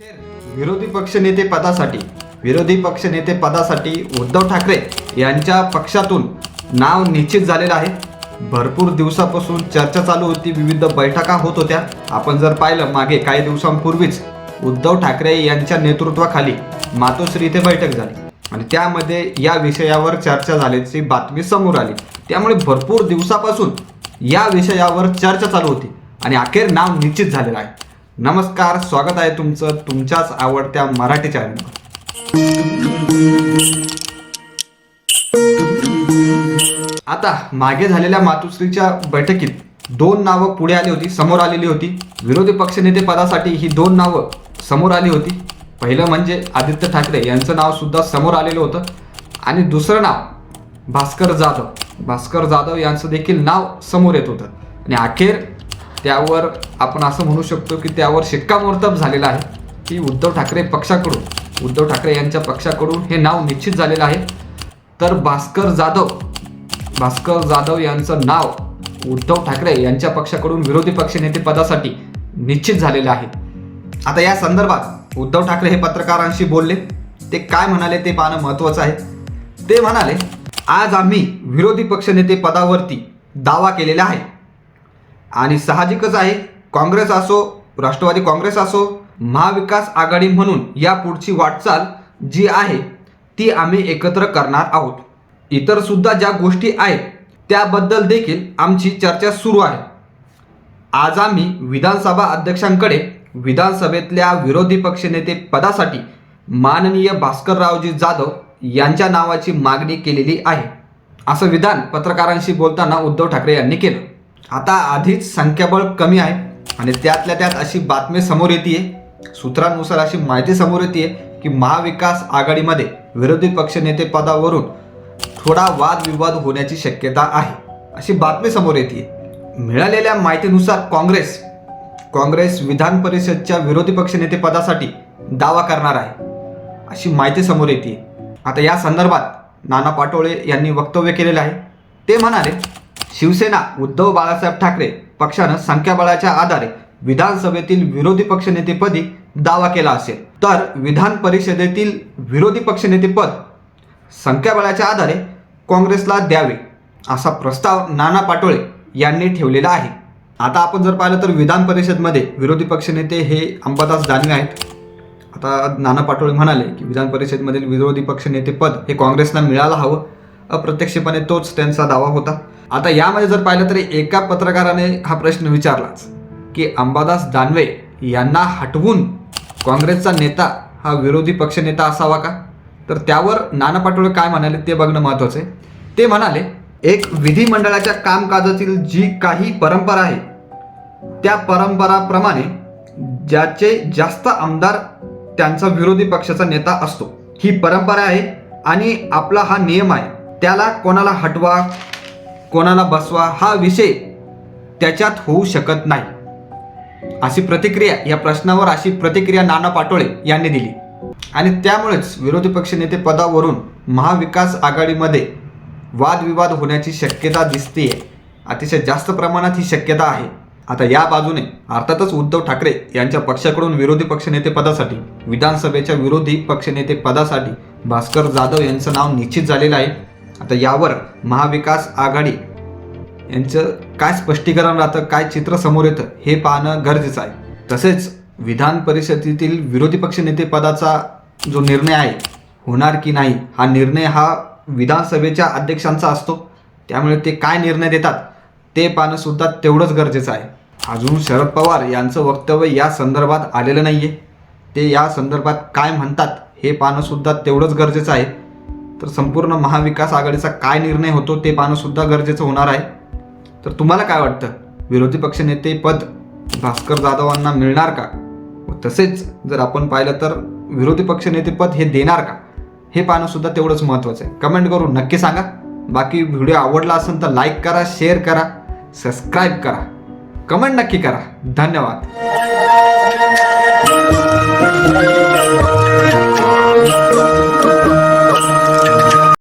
विरोधी पक्षनेते पदासाठी विरोधी पक्षनेते पदासाठी उद्धव ठाकरे यांच्या पक्षातून नाव निश्चित झालेलं आहे. भरपूर दिवसापासून चर्चा चालू होती विविध बैठका होत होत्या. आपण जर पाहिलं मागे काही दिवसांपूर्वीच उद्धव ठाकरे यांच्या नेतृत्वाखाली मातोश्री इथे बैठक झाली. आणि त्यामध्ये या विषयावर चर्चा झाल्याची बातमी समोर आली. त्यामुळे भरपूर दिवसापासून या विषयावर चर्चा चालू होती आणि अखेर नाव निश्चित झालेलं आहे. नमस्कार स्वागत आहे तुमचं तुमच्याच आवडत्या मराठी चॅनल आता मागे झालेल्या मातुश्रीच्या बैठकीत दोन नावं पुढे आली होती समोर आलेली होती. विरोधी पक्षनेते पदासाठी ही दोन नावं समोर आली होती. पहिलं म्हणजे आदित्य ठाकरे यांचं नाव सुद्धा समोर आलेलं होतं. आणि दुसरं नाव भास्कर जाधव. भास्कर जाधव यांचं देखील नाव समोर येत होतं. आणि अखेर त्यावर आपण असं म्हणू शकतो की त्यावर शिक्कामोर्तब झालेला आहे. की उद्धव ठाकरे पक्षाकडून उद्धव ठाकरे यांच्या पक्षाकडून हे नाव निश्चित झालेलं आहे. तर भास्कर जाधव भास्कर जाधव यांचं नाव उद्धव ठाकरे यांच्या पक्षाकडून विरोधी पक्षनेते पदासाठी निश्चित झालेलं आहे. आता या संदर्भात उद्धव ठाकरे हे पत्रकारांशी बोलले. ते काय म्हणाले ते पाहणं महत्त्वाचं आहे. ते म्हणाले आज आम्ही विरोधी पक्षनेते पदावरती दावा केलेला आहे. आणि साहजिकच आहे काँग्रेस असो राष्ट्रवादी काँग्रेस असो महाविकास आघाडी म्हणून या पुढची वाटचाल जी आहे ती आम्ही एकत्र करणार आहोत. इतर सुद्धा ज्या गोष्टी आहेत त्याबद्दल देखील आमची चर्चा सुरू आहे. आज आम्ही विधानसभा अध्यक्षांकडे विधानसभेतल्या विरोधी पक्षनेते पदासाठी माननीय भास्कररावजी जाधव यांच्या नावाची मागणी केलेली आहे. असं विधान पत्रकारांशी बोलताना उद्धव ठाकरे यांनी केलं. आता आधीच संख्याबळ कमी आहे आणि त्यातल्या त्यात अशी बातमी समोर येते सूत्रांनुसार अशी माहिती समोर येते की महाविकास आघाडीमध्ये विरोधी पक्षनेते पदावरून थोडा वादविवाद होण्याची शक्यता आहे अशी बातमी समोर येते मिळालेल्या माहितीनुसार काँग्रेस काँग्रेस विधान परिषदच्या विरोधी पक्षनेते पदासाठी दावा करणार आहे अशी माहिती समोर येते आता या संदर्भात नाना पाटोळे यांनी वक्तव्य केलेलं आहे. ते म्हणाले शिवसेना उद्धव बाळासाहेब ठाकरे पक्षानं संख्याबळाच्या आधारे विधानसभेतील विरोधी पक्षनेतेपदी दावा केला असेल. तर विधान परिषदेतील विरोधी पक्षनेतेपद संख्याबळाच्या आधारे काँग्रेसला द्यावे असा प्रस्ताव नाना पाटोळे यांनी ठेवलेला आहे. आता आपण जर पाहिलं तर विधान परिषदमध्ये विरोधी पक्षनेते हे अंबादास दानवे आहेत. आता नाना पाटोळे म्हणाले की विधान परिषदमधील विरोधी पक्षनेतेपद हे काँग्रेसला मिळायला हवं. अप्रत्यक्षपणे तोच त्यांचा दावा होता. आता यामध्ये जर पाहिलं तरी एका पत्रकाराने हा प्रश्न विचारलाच की अंबादास दानवे यांना हटवून काँग्रेसचा नेता हा विरोधी पक्षनेता असावा का? तर त्यावर नाना पाटोळे काय म्हणाले ते बघणं महत्त्वाचं आहे. ते म्हणाले एक विधिमंडळाच्या कामकाजातील जी काही परंपरा आहे त्या परंपराप्रमाणे ज्याचे जास्त आमदार त्यांचा विरोधी पक्षाचा नेता असतो. ही परंपरा आहे आणि आपला हा नियम आहे. त्याला कोणाला हटवा कोणाला बसवा हा विषय त्याच्यात होऊ शकत नाही. अशी प्रतिक्रिया या प्रश्नावर अशी प्रतिक्रिया नाना पाटोळे यांनी दिली. आणि त्यामुळेच विरोधी पक्षनेते पदावरून महाविकास आघाडीमध्ये वादविवाद होण्याची शक्यता दिसते अतिशय जास्त प्रमाणात ही शक्यता आहे. आता या बाजूने अर्थातच उद्धव ठाकरे यांच्या पक्षाकडून विरोधी पक्षनेते पदासाठी विधानसभेच्या विरोधी पक्षनेते पदासाठी भास्कर जाधव यांचं नाव निश्चित झालेलं आहे. आता यावर महाविकास आघाडी यांचं काय स्पष्टीकरण राहतं काय चित्र समोर येतं हे पाहणं गरजेचं आहे. तसेच विधान परिषदेतील विरोधी पक्षनेते पदाचा जो निर्णय आहे होणार की नाही हा निर्णय हा विधानसभेच्या अध्यक्षांचा असतो. त्यामुळे ते काय निर्णय देतात ते पाहणंसुद्धा तेवढंच गरजेचं आहे. अजून शरद पवार यांचं वक्तव्य या संदर्भात आलेलं नाही आहे ते या संदर्भात काय म्हणतात हे पाहणंसुद्धा तेवढंच गरजेचं आहे. तर संपूर्ण महाविकास आघाडीचा काय निर्णय होतो ते पाहणं सुद्धा गरजेचं होणार आहे. तर तुम्हाला काय वाटतं? विरोधी पक्षनेते पद भास्कर जाधवांना मिळणार का? व तसेच जर आपण पाहिलं तर विरोधी पक्षनेते पद हे देणार का? हे पाहणं सुद्धा तेवढंच महत्त्वाचं आहे. कमेंट करून नक्की सांगा. बाकी व्हिडिओ आवडला असेल तर लाईक करा शेअर करा सबस्क्राईब करा. कमेंट नक्की करा. धन्यवाद.